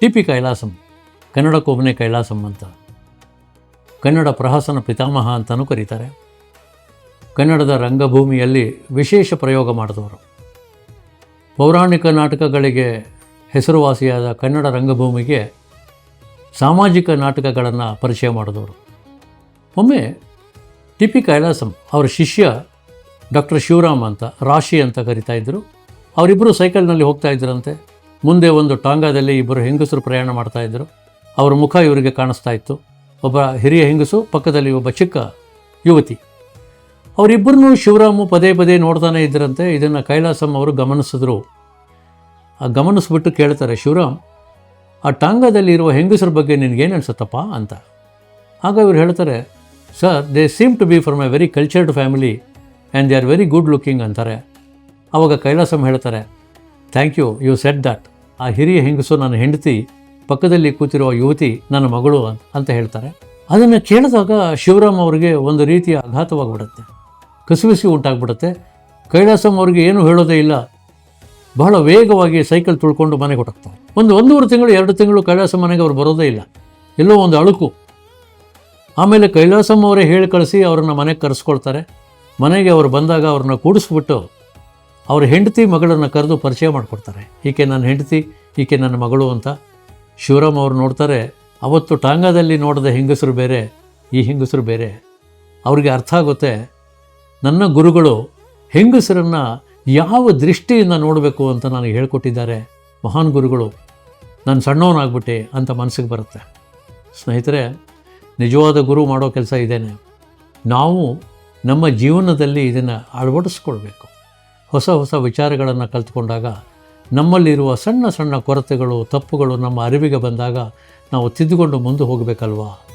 T P Kailasam ಕನ್ನಡಕ್ಕೊಬ್ಬನೇ ಕೈಲಾಸಂ ಅಂತ. ಕನ್ನಡ ಪ್ರಹಸನ ಪಿತಾಮಹ ಅಂತಲೂ ಕರೀತಾರೆ. ಕನ್ನಡದ ರಂಗಭೂಮಿಯಲ್ಲಿ ವಿಶೇಷ ಪ್ರಯೋಗ ಮಾಡಿದವರು. ಪೌರಾಣಿಕ ನಾಟಕಗಳಿಗೆ ಹೆಸರುವಾಸಿಯಾದ ಕನ್ನಡ ರಂಗಭೂಮಿಗೆ ಸಾಮಾಜಿಕ ನಾಟಕಗಳನ್ನು ಪರಿಚಯ ಮಾಡಿದವರು. ಒಮ್ಮೆ ಟಿ ಪಿ ಕೈಲಾಸಂ ಅವರ ಶಿಷ್ಯ ಡಾಕ್ಟರ್ ಶಿವರಾಮ್ ಅಂತ, ರಾಶಿ ಅಂತ ಕರಿತಾ ಇದ್ದರು ಅವರಿಬ್ಬರು ಸೈಕಲ್ನಲ್ಲಿ ಹೋಗ್ತಾ ಇದ್ದರಂತೆ ಮುಂದೆ ಒಂದು ಟಾಂಗಾದಲ್ಲಿ ಇಬ್ಬರು ಹೆಂಗಸರು ಪ್ರಯಾಣ ಮಾಡ್ತಾ ಇದ್ದರು. ಅವರ ಮುಖ ಇವರಿಗೆ ಕಾಣಿಸ್ತಾ ಇತ್ತು. ಒಬ್ಬ ಹಿರಿಯ ಹೆಂಗಸು, ಪಕ್ಕದಲ್ಲಿ ಒಬ್ಬ ಚಿಕ್ಕ ಯುವತಿ. ಅವರಿಬ್ಬರನ್ನೂ ಶಿವರಾಮು ಪದೇ ಪದೇ ನೋಡ್ತಾನೆ ಇದ್ದರಂತೆ ಇದನ್ನು ಕೈಲಾಸಂ ಅವರು ಗಮನಿಸಿದ್ರು. ಆ ಗಮನಿಸ್ಬಿಟ್ಟು ಕೇಳ್ತಾರೆ, ಶಿವರಾಮ್, ಆ ಟಾಂಗಾದಲ್ಲಿ ಇರುವ ಹೆಂಗಸರ ಬಗ್ಗೆ ನಿನಗೇನು ಅನಿಸುತ್ತಪ್ಪ? ಅಂತ. ಆಗ ಇವರು ಹೇಳ್ತಾರೆ, sir, they seem to be from a very cultured family and they are very good looking ಅಂತಾರೆ. ಆವಾಗ ಕೈಲಾಸಂ ಹೇಳ್ತಾರೆ thank you you said that ಆ ಹಿರಿಯ ಹೆಂಗಸು ನನ್ನ ಹೆಂಡತಿ ಪಕ್ಕದಲ್ಲಿ ಕೂತಿರುವ ಯುವತಿ ನನ್ನ ಮಗಳು ಅಂತ ಹೇಳ್ತಾರೆ. ಅದನ್ನು ಕೇಳಿದಾಗ ಶಿವರಾಮ್ ಅವರಿಗೆ ಒಂದು ರೀತಿಯ ಆಘಾತವಾಗಿಬಿಡುತ್ತೆ. ಕಸಿವಿಸಿ ಉಂಟಾಗ್ಬಿಡುತ್ತೆ. ಕೈಲಾಸಂ ಅವ್ರಿಗೆ ಏನೂ ಹೇಳೋದೇ ಇಲ್ಲ. ಬಹಳ ವೇಗವಾಗಿ ಸೈಕಲ್ ತುಳ್ಕೊಂಡು ಮನೆಗೆ ಹೊಟ್ಟೋಗ್ತಾರೆ ಒಂದು ಒಂದೂವರೆ ತಿಂಗಳು, ಎರಡು ತಿಂಗಳು ಕೈಲಾಸ ಮನೆಗೆ ಅವ್ರು ಬರೋದೇ ಇಲ್ಲ. ಎಲ್ಲೋ ಒಂದು ಅಳುಕು. ಆಮೇಲೆ ಕೈಲಾಸಂ ಅವರೇ ಹೇಳಿ ಕಳಿಸಿ ಅವ್ರನ್ನ ಮನೆಗೆ ಕರೆಸ್ಕೊಳ್ತಾರೆ. ಮನೆಗೆ ಅವರು ಬಂದಾಗ ಅವ್ರನ್ನ ಕೂಡಿಸ್ಬಿಟ್ಟು ಅವ್ರ ಹೆಂಡತಿ ಮಗಳನ್ನು ಕರೆದು ಪರಿಚಯ ಮಾಡಿಕೊಡ್ತಾರೆ. ಈಕೆ ನನ್ನ ಹೆಂಡತಿ, ಈಕೆ ನನ್ನ ಮಗಳು ಅಂತ ಶಿವರಾಮ್ ಅವರು ನೋಡ್ತಾರೆ. ಅವತ್ತು ಟಾಂಗಾದಲ್ಲಿ ನೋಡಿದ ಹೆಂಗಸರು ಬೇರೆ, ಈ ಹೆಂಗಸರು ಬೇರೆ. ಅವರಿಗೆ ಅರ್ಥ ಆಗುತ್ತೆ, ನನ್ನ ಗುರುಗಳು ಹೆಂಗಸರನ್ನು ಯಾವ ದೃಷ್ಟಿಯಿಂದ ನೋಡಬೇಕು ಅಂತ ನನಗೆ ಹೇಳ್ಕೊಟ್ಟಿದ್ದಾರೆ. ಮಹಾನ್ ಗುರುಗಳು, ನಾನು ಸಣ್ಣವನಾಗ್ಬಿಟ್ಟೆ ಅಂತ ಮನಸ್ಸಿಗೆ ಬರುತ್ತೆ. ಸ್ನೇಹಿತರೆ, ನಿಜವಾದ ಗುರು ಮಾಡೋ ಕೆಲಸ ಇದೇನೆ. ನಾವು ನಮ್ಮ ಜೀವನದಲ್ಲಿ ಇದನ್ನು ಅಳವಡಿಸ್ಕೊಳ್ಬೇಕು. ಹೊಸ ಹೊಸ ವಿಚಾರಗಳನ್ನು ಕಲ್ತ್ಕೊಂಡಾಗ ನಮ್ಮಲ್ಲಿರುವ ಸಣ್ಣ ಸಣ್ಣ ಕೊರತೆಗಳು, ತಪ್ಪುಗಳು ನಮ್ಮ ಅರಿವಿಗೆ ಬಂದಾಗ ನಾವು ತಿದ್ದುಕೊಂಡು ಮುಂದೆ ಹೋಗಬೇಕಲ್ವಾ?